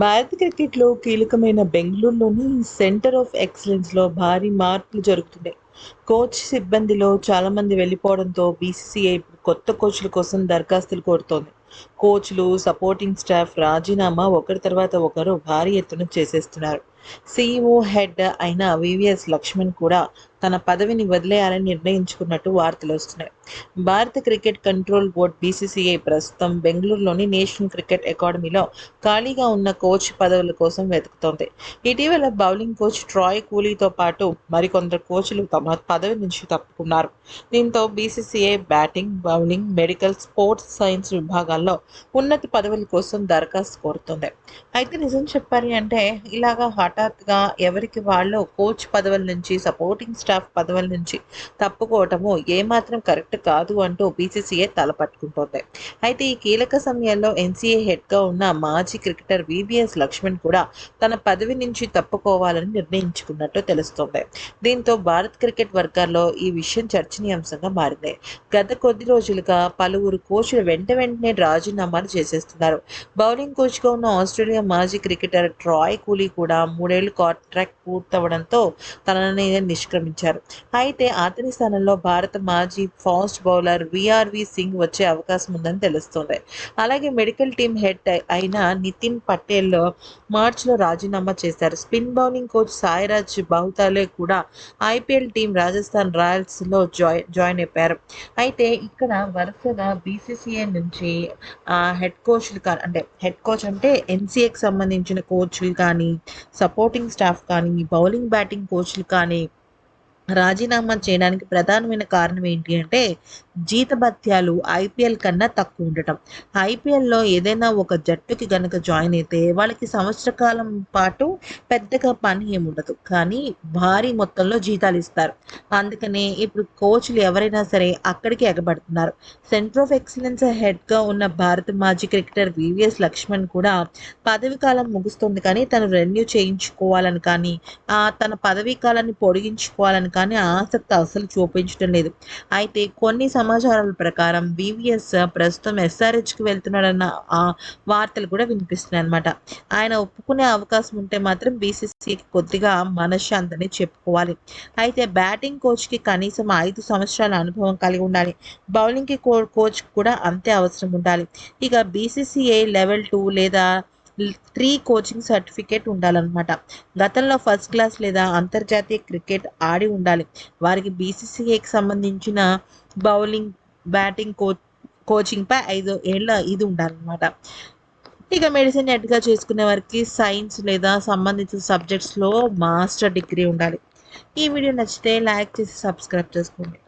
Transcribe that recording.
భారత క్రికెట్లో కీలకమైన బెంగళూరులోని సెంటర్ ఆఫ్ ఎక్సలెన్స్లో భారీ మార్పులు జరుగుతున్నాయి. కోచ్ సిబ్బందిలో చాలామంది వెళ్ళిపోవడంతో బీసీసీఐ కొత్త కోచ్ల కోసం దరఖాస్తులు కోరుతోంది. కోచ్లు సపోర్టింగ్ స్టాఫ్ రాజీనామా ఒకరి తర్వాత ఒకరు భారీ ఎత్తున చేసేస్తున్నారు. సీఈఓ హెడ్ అయిన వివిఎస్ లక్ష్మణ్ కూడా తన పదవిని వదిలేయాలని నిర్ణయించుకున్నట్టు వార్తలు వస్తున్నాయి. భారత క్రికెట్ కంట్రోల్ బోర్డ్ బీసీసీఐ ప్రస్తుతం బెంగళూరులోని నేషనల్ క్రికెట్ అకాడమీలో ఖాళీగా ఉన్న కోచ్ పదవుల కోసం వెతుకుతోంది. ఇటీవల బౌలింగ్ కోచ్ ట్రాయ్ కూలీతో పాటు మరికొందరు కోచ్లు తమ పదవి నుంచి తప్పుకున్నారు. దీంతో BCCI batting bowling medical sports science విభాగాల్లో ఉన్నత పదవుల కోసం దరఖాస్తు కోరుతుంది. అయితే నిజం చెప్పాలి అంటే ఇలాగా హఠాత్తుగా ఎవరికి వాళ్ళు కోచ్ పదవుల నుంచి సపోర్టింగ్ స్టాఫ్ పదవుల నుంచి తప్పుకోవటము ఏమాత్రం కరెక్ట్ కాదు అంటూ బీసీసీఐ తలపట్టుకుంటోంది. అయితే ఈ కీలక సమయంలో ఎన్సీఏ హెడ్గా ఉన్న మాజీ క్రికెటర్ విబిఎస్ లక్ష్మణ్ కూడా తన పదవి నుంచి తప్పుకోవాలని నిర్ణయించుకున్నట్టు తెలుస్తోంది. దీంతో భారత్ క్రికెట్ వర్గాల్లో ఈ విషయం చర్చనీయాంశంగా మారింది. గత కొద్ది రోజులుగా పలువురు కోచ్లు వెంట వెంటనే రాజీనామాలు చేసేస్తున్నారు. బౌలింగ్ కోచ్గా ఉన్న ఆస్ట్రేలియా మాజీ క్రికెటర్ ట్రాయ్ కూలీ కూడా మూడేళ్ళు కాంట్రాక్ట్ పూర్తవడంతో తనని నిష్క్రమించారు అయితే అతని స్థానంలో భారత మాజీ ఫాస్ట్ బౌలర్ విఆర్వి సింగ్ వచ్చే అవకాశం ఉందని తెలుస్తోంది. అలాగే మెడికల్ టీం హెడ్ అయిన నితిన్ పటేల్ మార్చిలో రాజీనామా చేశారు. Spin bowling coach Sairaj Bahutule కూడా ఐపీఎల్ టీం రాజస్థాన్ రాయల్స్లో జాయి జాయిన్ అయిపోయారు. అయితే ఇక్కడ వరుసగా బీసీసీఐ నుంచి హెడ్ కోచ్లు కానీ అంటే హెడ్ కోచ్ అంటే ఎన్సీఏకి సంబంధించిన కోచ్లు కానీ సపోర్టింగ్ స్టాఫ్ కానీ బౌలింగ్ బ్యాటింగ్ కోచ్లు కానీ రాజీనామా చేయడానికి ప్రధానమైన కారణం ఏంటి అంటే జీతభత్యాలు ఐపీఎల్ కన్నా తక్కువ ఉండటం. ఐపీఎల్లో ఏదైనా ఒక జట్టుకి గనక జాయిన్ అయితే వాళ్ళకి సంవత్సర కాలం పాటు పెద్దగా పని ఏముండదు కానీ భారీ మొత్తంలో జీతాలు ఇస్తారు. అందుకనే ఇప్పుడు కోచ్లు ఎవరైనా సరే అక్కడికి ఎగబడుతున్నారు. సెంటర్ ఆఫ్ ఎక్సలెన్స్ హెడ్గా ఉన్న భారత మాజీ క్రికెటర్ వివిఎస్ లక్ష్మణ్ కూడా పదవి కాలం ముగుస్తుంది కానీ తను రెన్యూ చేయించుకోవాలని కానీ తన పదవీ కాలాన్ని పొడిగించుకోవాలని కానీ ఆసక్తి అసలు చూపించడం లేదు. అయితే కొన్ని సమాచారాల ప్రకారం బీవీఎస్ ప్రస్తుతం ఎస్ఆర్హెచ్కి వెళ్తున్నాడన్న వార్తలు కూడా వినిపిస్తున్నాయి అనమాట ఆయన ఒప్పుకునే అవకాశం ఉంటే మాత్రం బీసీసీకి కొద్దిగా మనశ్శాంతిని చెప్పుకోవాలి. అయితే బ్యాటింగ్ కోచ్కి కనీసం ఐదు సంవత్సరాల అనుభవం కలిగి ఉండాలి. బౌలింగ్కి కో కోచ్ కూడా అంతే అవసరం ఉండాలి. ఇక బీసీసీఐ లెవెల్ టూ లేదా త్రీ కోచింగ్ సర్టిఫికేట్ ఉండాలన్నమాట. గతంలో ఫస్ట్ క్లాస్ లేదా అంతర్జాతీయ క్రికెట్ ఆడి ఉండాలి. వారికి బీసీసీఐకి సంబంధించిన బౌలింగ్ బ్యాటింగ్ కో కోచింగ్పై ఐదు ఏళ్ళ ఇది ఉండాలన్నమాట. ఇక మెడిసిన్ ఎడ్గా చేసుకునే వారికి సైన్స్ లేదా సంబంధిత సబ్జెక్ట్స్లో మాస్టర్ డిగ్రీ ఉండాలి. ఈ వీడియో నచ్చితే లైక్ చేసి సబ్స్క్రైబ్ చేసుకోండి.